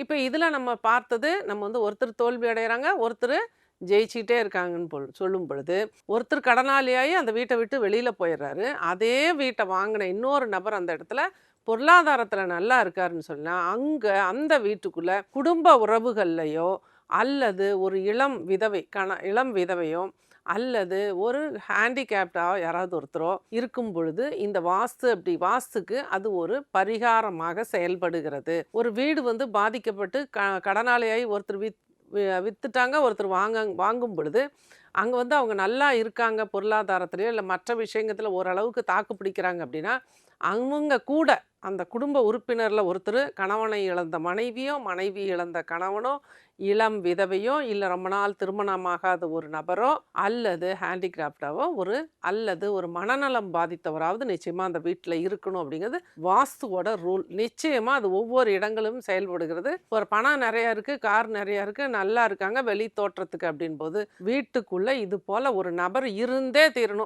இப்போ இதில் நம்ம பார்த்தது நம்ம வந்து ஒருத்தர் தோல்வி அடைகிறாங்க ஒருத்தர் ஜெயிச்சிட்டே இருக்காங்கன்னு பொ சொல்லும் பொழுது ஒருத்தர் கடனாளியாகி அந்த வீட்டை விட்டு வெளியில் போயிடுறாரு. அதே வீட்டை வாங்கின இன்னொரு நபர் அந்த இடத்துல பொருளாதாரத்தில் நல்லா இருக்காருன்னு சொன்னால் அங்கே அந்த வீட்டுக்குள்ளே குடும்ப உறவுகள்லையோ அல்லது ஒரு இளம் விதவை கண இளம் விதவையோ அல்லது ஒரு ஹேண்டிகேப்டாக யாராவது ஒருத்தரோ இருக்கும் பொழுது இந்த வாஸ்து அப்படி வாஸ்துக்கு அது ஒரு பரிகாரமாக செயல்படுகிறது. ஒரு வீடு வந்து பாதிக்கப்பட்டு க கடனாளியாகி ஒருத்தர் வித் விற்றுட்டாங்க வித்துட்டாங்க ஒருத்தர் வாங்க வாங்கும் பொழுது அங்கே வந்து அவங்க நல்லா இருக்காங்க பொருளாதாரத்துலேயோ இல்லை மற்ற விஷயங்கத்தில் ஓரளவுக்கு தாக்கு பிடிக்கிறாங்க அப்படின்னா அவங்க கூட அந்த குடும்ப உறுப்பினரில் ஒருத்தர் கணவனை இழந்த மனைவியோ மனைவி இழந்த கணவனோ இளம் விதவையோ இல்லை ரொம்ப நாள் திருமணமாகாத ஒரு நபரோ அல்லது ஹேண்டிகிராஃப்டாவோ ஒரு அல்லது ஒரு மனநலம் பாதித்தவராவது நிச்சயமாக அந்த வீட்டில் இருக்கணும் அப்படிங்கிறது வாஸ்துவோட ரூல். நிச்சயமாக அது ஒவ்வொரு இடங்களும் செயல்படுகிறது. ஒரு பணம் நிறையா இருக்குது கார் நிறையா இருக்குது நல்லா இருக்காங்க வெளி தோற்றத்துக்கு அப்படின் போது உள்ள இது போல் ஒரு நபர் இருந்தே தீரணும்.